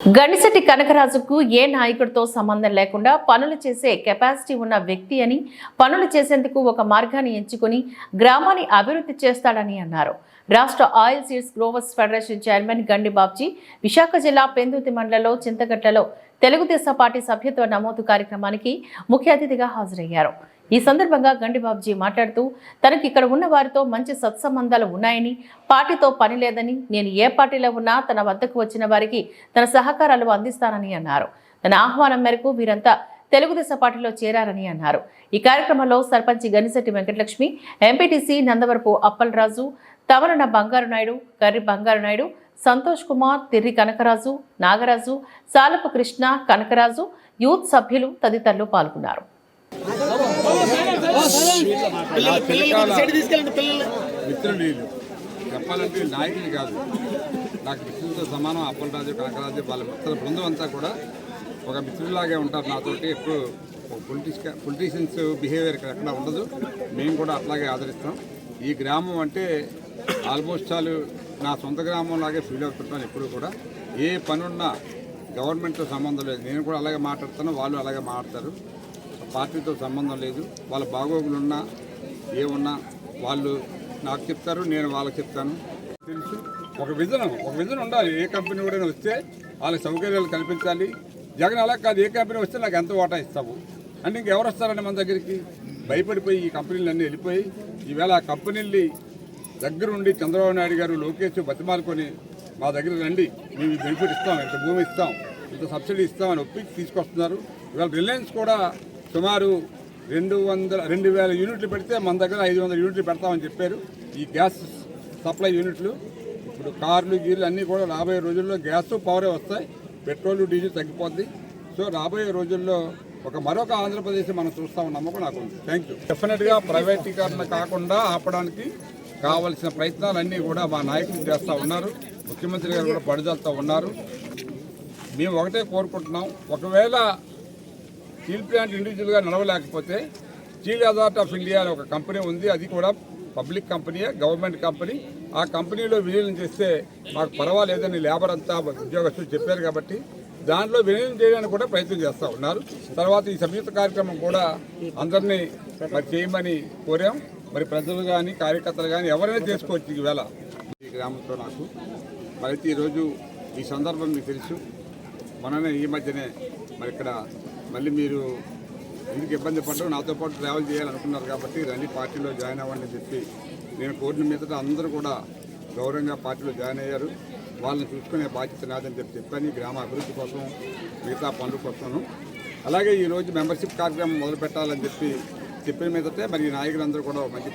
గణిశెట్టి కనకరాజుకు ఏ నాయకుడితో సంబంధం లేకుండా పనులు చేసే కెపాసిటీ ఉన్న వ్యక్తి అని పనులు చేసేందుకు ఒక మార్గాన్ని ఎంచుకొని గ్రామాన్ని అభివృద్ధి చేస్తాడని అన్నారు. రాష్ట్ర oil seeds growers federation chairman Gandi Babji Visakha జిల్లా పెందుతి మండలంలో చింతగట్టలో తెలుగుదేశం పార్టీ సభ్యత్వ నమోదు కార్యక్రమానికి ముఖ్య అతిథిగా హాజరయ్యారు. ఈ సందర్భంగా గండిబాబుజీ మాట్లాడుతూ తనకి ఇక్కడ ఉన్న వారితో మంచి సత్సంబంధాలు ఉన్నాయని పార్టీతో పని లేదని నేను ఏ పార్టీలో ఉన్నా తన వద్దకు వచ్చిన వారికి తన సహకారాలు అందిస్తానని అన్నారు. తన ఆహ్వానం మేరకు వీరంతా తెలుగుదేశం పార్టీలో చేరారని అన్నారు. ఈ కార్యక్రమంలో సర్పంచ్ గనిశెట్టి వెంకటలక్ష్మి ఎంపీటీసీ నందవరపు అప్పలరాజు తవరణ బంగారు నాయుడు కర్రి బంగారు నాయుడు సంతోష్ కుమార్ తిర్రి కనకరాజు నాగరాజు సాలపు కృష్ణ కనకరాజు యూత్ సభ్యులు తదితరులు పాల్గొన్నారు. చెప్పాలంటే నాయకులు కాదు. నాకు మిత్రులతో సమానం అప్పలరాజు కనకరాజు వాళ్ళ మిత్రుల బృందం అంతా కూడా ఒక మిత్రులాగే ఉంటారు నాతోటి. ఎప్పుడు పొలిటిక్స్ పొలిటీషియన్స్ బిహేవియర్ ఎక్కడ ఉండదు. మేము కూడా అట్లాగే ఆదరిస్తాం. ఈ గ్రామం అంటే ఆల్మోస్ట్ ఆల్ నా సొంత గ్రామం లాగే ఫీల్ అవుతుంటాను ఎప్పుడు కూడా. ఏ పనున్నా గవర్నమెంట్తో సంబంధం లేదు. నేను కూడా అలాగే మాట్లాడతాను వాళ్ళు అలాగే మాట్లాడతారు. పార్టీతో సంబంధం లేదు. వాళ్ళ బాగోగులున్నా ఏమున్నా వాళ్ళు నాకు చెప్తారు నేను వాళ్ళకి చెప్తాను. తెలుసు. ఒక విజన్ ఒక విజన్ ఉండాలి. ఏ కంపెనీ కూడా వస్తే వాళ్ళకి సౌకర్యాలు కల్పించాలి. జగన్ అలా కాదు. ఏ కంపెనీ వస్తే నాకు ఎంత వాటా ఇస్తావు అంటే ఇంకెవరు వస్తారండి మన దగ్గరికి? భయపడిపోయి ఈ కంపెనీలు అన్నీ వెళ్ళిపోయి ఈవేళ ఆ కంపెనీల్ని దగ్గరుండి చంద్రబాబు నాయుడు గారు లోకేష్ బతిమాలుకొని మా దగ్గర రండి. మేము బెనిఫిట్ ఇస్తాం ఇంత భూమి ఇస్తాం ఇంత సబ్సిడీ ఇస్తామని ఒప్పి తీసుకొస్తున్నారు. ఇవాళ రిలయన్స్ కూడా సుమారు రెండు వందల రెండు వేల యూనిట్లు పెడితే మన దగ్గర ఐదు వందల యూనిట్లు పెడతామని చెప్పారు. ఈ గ్యాస్ సప్లై యూనిట్లు ఇప్పుడు కార్లు గీర్లు అన్నీ కూడా రాబోయే రోజుల్లో గ్యాస్ పవరే వస్తాయి. పెట్రోల్ డీజిల్ తగ్గిపోద్ది. సో రాబోయే రోజుల్లో ఒక మరొక ఆంధ్రప్రదేశ్ మనం చూస్తామన్న నమ్మకం నాకు ఉంది థ్యాంక్ యూ డెఫినెట్గా ప్రైవేటీకరణ కాకుండా ఆపడానికి కావలసిన ప్రయత్నాలన్నీ కూడా మా నాయకులు చేస్తూ ఉన్నారు. ముఖ్యమంత్రి గారు కూడా పడుదలతో ఉన్నారు. మేము ఒకటే కోరుకుంటున్నాం. ఒకవేళ స్టీల్ ప్లాంట్ ఇండివిజువల్గా నడవలేకపోతే స్టీల్ అథారిటీ ఆఫ్ ఇండియా అనే ఒక కంపెనీ ఉంది. అది కూడా పబ్లిక్ కంపెనీయే గవర్నమెంట్ కంపెనీ. ఆ కంపెనీలో విలీనం చేస్తే మాకు పర్వాలేదని లేబర్ అంతా ఉద్యోగస్తులు చెప్పారు కాబట్టి దాంట్లో విలీనం చేయడానికి కూడా ప్రయత్నం చేస్తూ ఉన్నారు. తర్వాత ఈ సంయుక్త కార్యక్రమం కూడా అందరినీ మరి చేయమని కోరాం. మరి ప్రజలు కానీ కార్యకర్తలు కానీ ఎవరైనా చేసుకోవచ్చు ఈవేళ. ఈ గ్రామంతో నాకు. మరి అయితే ఈరోజు ఈ సందర్భం మీకు తెలుసు. మననే ఈ మధ్యనే మరి ఇక్కడ మళ్ళీ మీరు ఎందుకు ఇబ్బంది పడ్డారు నాతో పాటు ట్రావెల్ చేయాలనుకున్నారు కాబట్టి రండి పార్టీలో జాయిన్ అవ్వండి అని చెప్పి నేను కోరిన మీద అందరూ కూడా గౌరవంగా పార్టీలో జాయిన్ అయ్యారు. వాళ్ళని చూసుకునే బాధ్యత నాదని చెప్పి చెప్పాను. ఈ గ్రామ అభివృద్ధి కోసం మిగతా పనుల కోసము. అలాగే ఈరోజు మెంబర్షిప్ కార్యక్రమం మొదలు పెట్టాలని చెప్పి చెప్పిన మీదటే మరి నాయకులందరూ కూడా మంచి